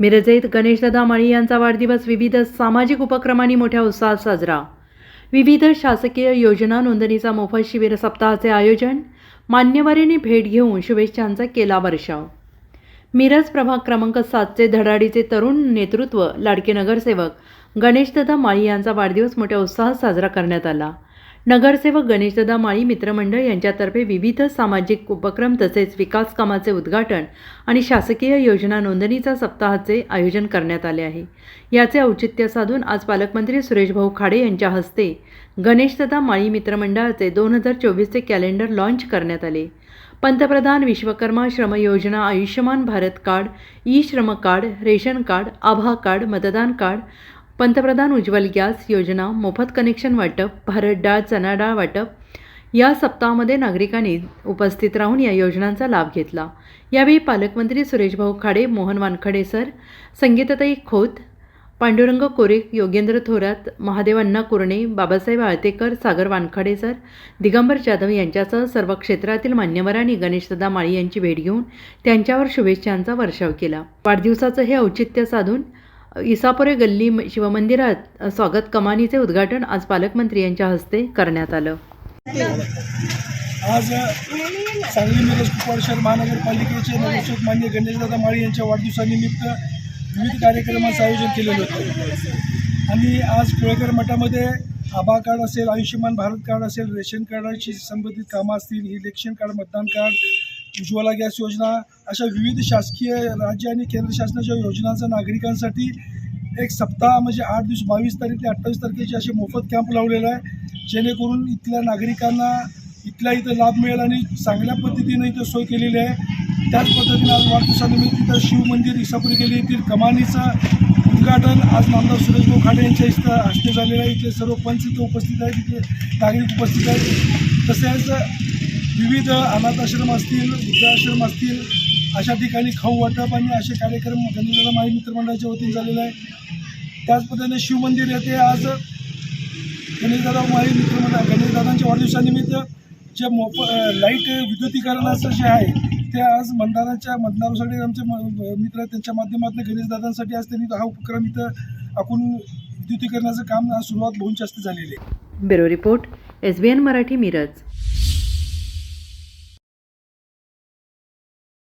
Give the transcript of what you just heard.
मिरजेत गणेशदादा माळी यांचा वाढदिवस विविध सामाजिक उपक्रमांनी मोठ्या उत्साहात साजरा. विविध शासकीय योजना नोंदणीचा मोफत शिबिर सप्ताहाचे आयोजन. मान्यवरांनी भेट घेऊन शुभेच्छांचा केला वर्षाव. मिरज प्रभाग क्रमांक सातचे धडाडीचे तरुण नेतृत्व लाडके नगरसेवक गणेशदादा माळी यांचा वाढदिवस मोठ्या उत्साहात साजरा करण्यात आला. नगरसेवक गणेशदादा माळी मित्रमंडळ यांच्यातर्फे विविध सामाजिक उपक्रम तसेच विकास कामाचे उद्घाटन आणि शासकीय योजना नोंदणीचा सप्ताहाचे आयोजन करण्यात आले आहे. याचे औचित्य साधून आज पालकमंत्री सुरेशभाऊ खाडे यांच्या हस्ते गणेशदादा माळी मित्रमंडळाचे दोन हजार चोवीसचे कॅलेंडर लॉन्च करण्यात आले. पंतप्रधान विश्वकर्मा श्रम योजना Ayushman Bharat card e Shram card ration card आभा कार्ड मतदान कार्ड पंतप्रधान उज्ज्वल गॅस योजना मोफत कनेक्शन वाटप भारत डाळ चणा डाळ वाटप. या सप्ताहामध्ये नागरिकांनी उपस्थित राहून या योजनांचा लाभ घेतला. यावेळी पालकमंत्री सुरेशभाऊ खाडे मोहन वानखडे सर संगीताताई खोत पांडुरंग कोरे योगेंद्र थोरात महादेव अण्णा कुरणे बाबासाहेब आळतेकर सागर वानखडे सर दिगंबर जाधव यांच्यासह सर्व क्षेत्रातील मान्यवरांनी गणेशदादा माळी यांची भेट घेऊन त्यांच्यावर शुभेच्छांचा वर्षाव केला. वाढदिवसाचं हे औचित्य साधून इसापुरे गल्ली शिवमंदिरात स्वागत कमानीचे उद्घाटन आज पालकमंत्री यांच्या हस्ते करण्यात आलं. आज सांगली मिरज कुपवाड शहर महानगरपालिकेचे नगरसेवक मान्य गणेशदादा माळी यांच्या वाढदिवसानिमित्त विविध कार्यक्रमाचं आयोजन केलेलं होतं. आणि आज कुळेकर मठामध्ये आभा कार्ड असेल आयुष्यमान भारत कार्ड असेल रेशन कार्डाशी संबंधित कामं असतील इलेक्शन कार्ड मतदान कार्ड उज्ज्वला गॅस योजना अशा विविध शासकीय राज्य आणि केंद्र शासनाच्या योजनांचा नागरिकांसाठी एक सप्ताह म्हणजे आठ दिवस बावीस तारीख ते अठ्ठावीस तारखेचे असे मोफत कॅम्प लावलेला आहे. जेणेकरून इथल्या नागरिकांना इथल्या इथं लाभ मिळेल आणि चांगल्या पद्धतीने इथं सोय केलेली आहे. त्याच पद्धतीने आज वाढदिवसानिमित्त इथं शिवमंदिर इसापुरी केले येथील कमानीचं उद्घाटन आज नामदार सुरेश खाडे यांच्या इथं हस्ते झालेलं आहे. इथले सर्व पंच इथं उपस्थित आहेत इथले नागरिक उपस्थित आहेत. तसेच विविध अनाथाश्रम असतील वृद्धाश्रम असतील अशा ठिकाणी खाऊ वाटप आणि असे कार्यक्रम गणेशदादा माई मित्रमंडळाच्या वतीने झालेले आहे. त्याच पद्धतीने शिवमंदिर येथे आज गणेशदादा माई मित्रमंडळ गणेशदादांच्या वाढदिवसानिमित्त जे मोफ लाइट विद्युतीकरणाचं जे आहे ते आज मंदाराच्या मंदारासाठी आमचे म- मित्र त्यांच्या माध्यमातून गणेशदादांसाठी आज त्यांनी हा उपक्रम इथं आखून विद्युतीकरणाचं काम आज सुरुवात बहुंच्या जास्त झालेली आहे. Bureau report S B N Marathi Miraj.